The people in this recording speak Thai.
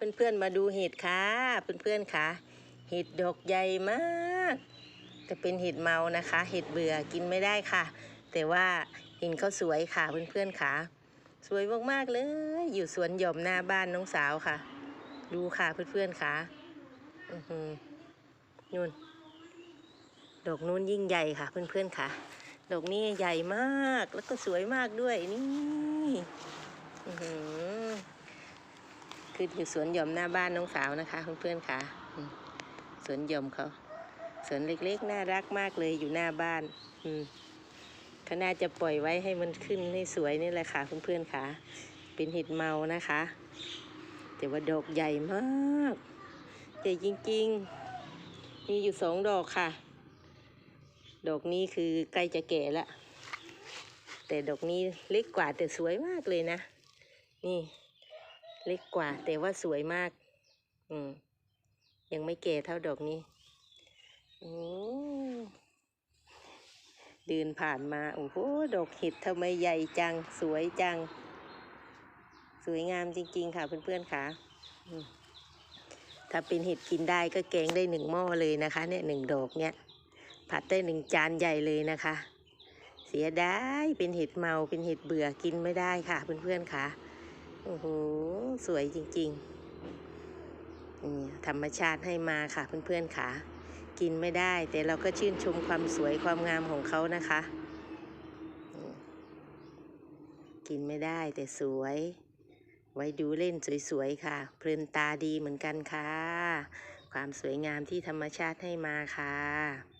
เพื่อนๆมาดูเห็ดค่ะเพื่อนๆค่ะ เห็ดดอกใหญ่มากจะเป็นเห็ดเมานะคะ เห็ดเบื่อกินไม่ได้ค่ะ แต่ว่าเห็นเขาสวยค่ะเพื่อนๆค่ะ สวยมากๆเลย อยู่สวนหย่อมหน้าบ้านน้องสาวค่ะ ดูค่ะเพื่อนๆค่ะอือหือนู่นดอกนู้นยิ่งใหญ่ค่ะ เพื่อนๆค่ะ ดอกนี้ใหญ่มากแล้วก็สวยมากด้วยนี่อือหือ คืออยู่สวนหย่อมหน้าบ้านน้องสาวนะคะเพื่อนๆค่ะสวนหย่อมเขาสวนเล็กๆน่ารักมากเลยอยู่หน้าบ้านอืมเขาน่าจะปล่อยไว้ให้มันขึ้นให้สวยนี่แหละค่ะเพื่อนๆค่ะ เป็นเห็ดเมานะคะ แต่ว่าดอกใหญ่มากใหญ่จริงๆ มีอยู่สองดอกค่ะ ดอกนี้คือใกล้จะแก่ละแต่ดอกนี้เล็กกว่าแต่สวยมากเลยนะ นี่ เล็กกว่า แต่ว่าสวยมาก อืม ยังไม่แก่เท่าดอกนี้โอ้เดินผ่านมา โอ้โห ดอกเห็ดทำไมใหญ่จัง สวยจัง สวยงามจริง ๆ ค่ะเพื่อนๆค่ะถ้าเป็นเห็ดกินได้ก็แกงได้หนึ่งหม้อเลยนะคะ เนี่ยหนึ่งดอกเนี่ย ผัดได้หนึ่งจานใหญ่เลยนะคะ เสียดายเป็นเห็ดเมาเป็นเห็ดเบื่อกินไม่ได้ค่ะเพื่อนๆค่ะ โอ้โห สวยจริงๆนี่ธรรมชาติให้มาค่ะเพื่อนๆค่ะ กินไม่ได้ แต่เราก็ชื่นชมความสวยความงามของเขานะคะ กินไม่ได้แต่สวย ไว้ดูเล่นสวยๆค่ะ เพลินตาดีเหมือนกันค่ะ ความสวยงามที่ธรรมชาติให้มาค่ะ